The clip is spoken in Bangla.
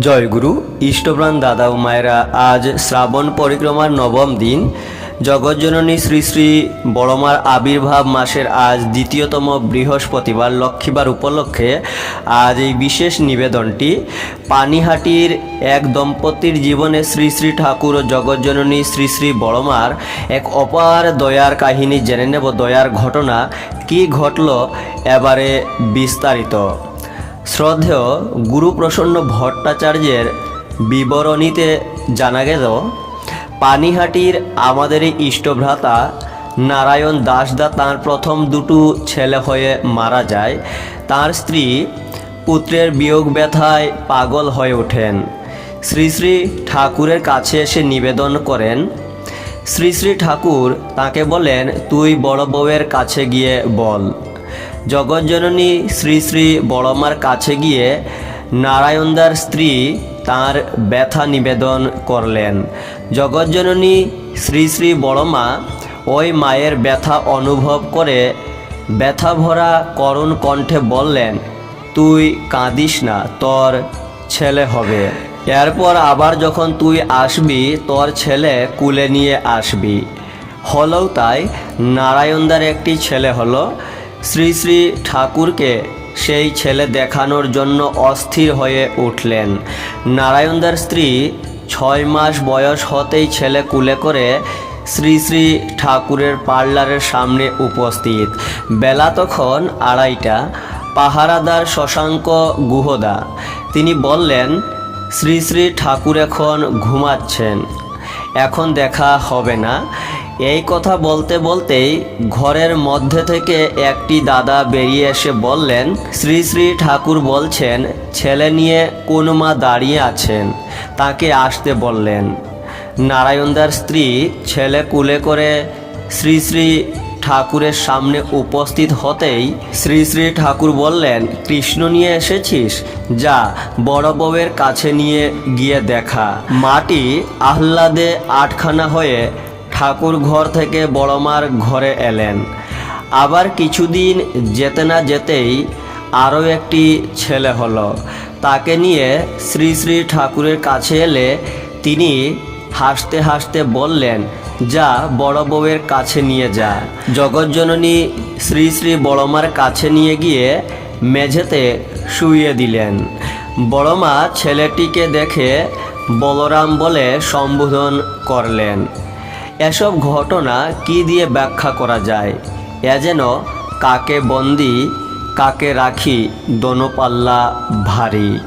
জয়গুরু ইষ্টপ্রাণ দাদা ও মায়েরা, আজ শ্রাবণ পরিক্রমার নবম দিন। জগজ্জননী শ্রী শ্রী বড়মার আবির্ভাব মাসের আজ দ্বিতীয়তম বৃহস্পতিবার লক্ষ্মীবার উপলক্ষে আজ এই বিশেষ নিবেদনটি। পানিহাটির এক দম্পতির জীবনে শ্রী শ্রী ঠাকুর ও জগজ্জননী শ্রী শ্রী বড়মার এক অপার দয়ার কাহিনী জেনে নেব। দয়ার ঘটনা কি ঘটল, এবারে বিস্তারিত। শ্রদ্ধেয় গুরুপ্রসন্ন ভট্টাচার্যের বিবরণীতে জানা গেল, পানিহাটির আমাদের এই ইষ্টভ্রাতা নারায়ণ দাসদা তাঁর প্রথম দুটো ছেলে হয়ে মারা যায়। তার স্ত্রী পুত্রের বিয়োগ ব্যথায় পাগল হয়ে ওঠেন। শ্রী শ্রী ঠাকুরের কাছে এসে নিবেদন করেন, শ্রী শ্রী ঠাকুর, তাকে বলেন, তুই বড় বউয়ের কাছে গিয়ে বল। জগজ্জননী শ্রী শ্রী বড়মার কাছে গিয়ে নারায়ণদার স্ত্রী তার ব্যথা নিবেদন করলেন। জগজ্জননী শ্রী শ্রী বড়মা ওই মায়ের ব্যথা অনুভব করে ব্যথা ভরা করুণ কণ্ঠে বললেন, তুই কাঁদিস না, তোর ছেলে হবে। এরপর আবার যখন তুই আসবি, তোর ছেলে কুলে নিয়ে আসবি। হলেও তাই নারায়ণদার একটি ছেলে হলো শ্রী শ্রী ঠাকুরকে সেই ছেলে দেখানোর জন্য অস্থির হয়ে উঠলেন। নারায়ণদার স্ত্রী ছয় মাস বয়স হতেই ছেলে কুলে করে শ্রী শ্রী ঠাকুরের পার্লারের সামনে উপস্থিত। বেলা তখন আড়াইটা, পাহারাদার শশাঙ্ক গুহদা। তিনি বললেন, শ্রী শ্রী ঠাকুর এখন ঘুমাচ্ছেন, এখন দেখা হবে না এই কথা বলতে বলতেই ঘরের মধ্যে থেকে একটি দাদা বেরিয়ে এসে বললেন, শ্রী শ্রী ঠাকুর বলছেন, ছেলে নিয়ে কোন মা দাঁড়িয়ে আছেন? তাকে আসতে বললেন, নারায়ণদার স্ত্রী ছেলে কুলে করে শ্রী শ্রী ঠাকুরের সামনে উপস্থিত হতেই শ্রী শ্রী ঠাকুর বললেন, কৃষ্ণ নিয়ে এসেছিস? যা বড় বউয়ের কাছে নিয়ে গিয়ে দেখা। মাটি আহ্লাদে আটখানা হয়ে ঠাকুর ঘর থেকে বড়মার ঘরে এলেন। আবার কিছুদিন যেতে না যেতেই আরও একটি ছেলে হলো। তাকে নিয়ে শ্রী শ্রী ঠাকুরের কাছে এলে তিনি হাসতে হাসতে বললেন, যা বড় বউয়ের কাছে নিয়ে যা। জগজ্জননী শ্রী শ্রী বড়মার কাছে নিয়ে গিয়ে মেঝেতে শুইয়ে দিলেন। বড়মা ছেলেটিকে দেখে বলরাম বলে সম্বোধন করলেন এসব ঘটনা কি দিয়ে ব্যাখ্যা করা যায়? এ যেন কাকে বন্দি, কাকে রাখি দোনোপাল্লা ভারী।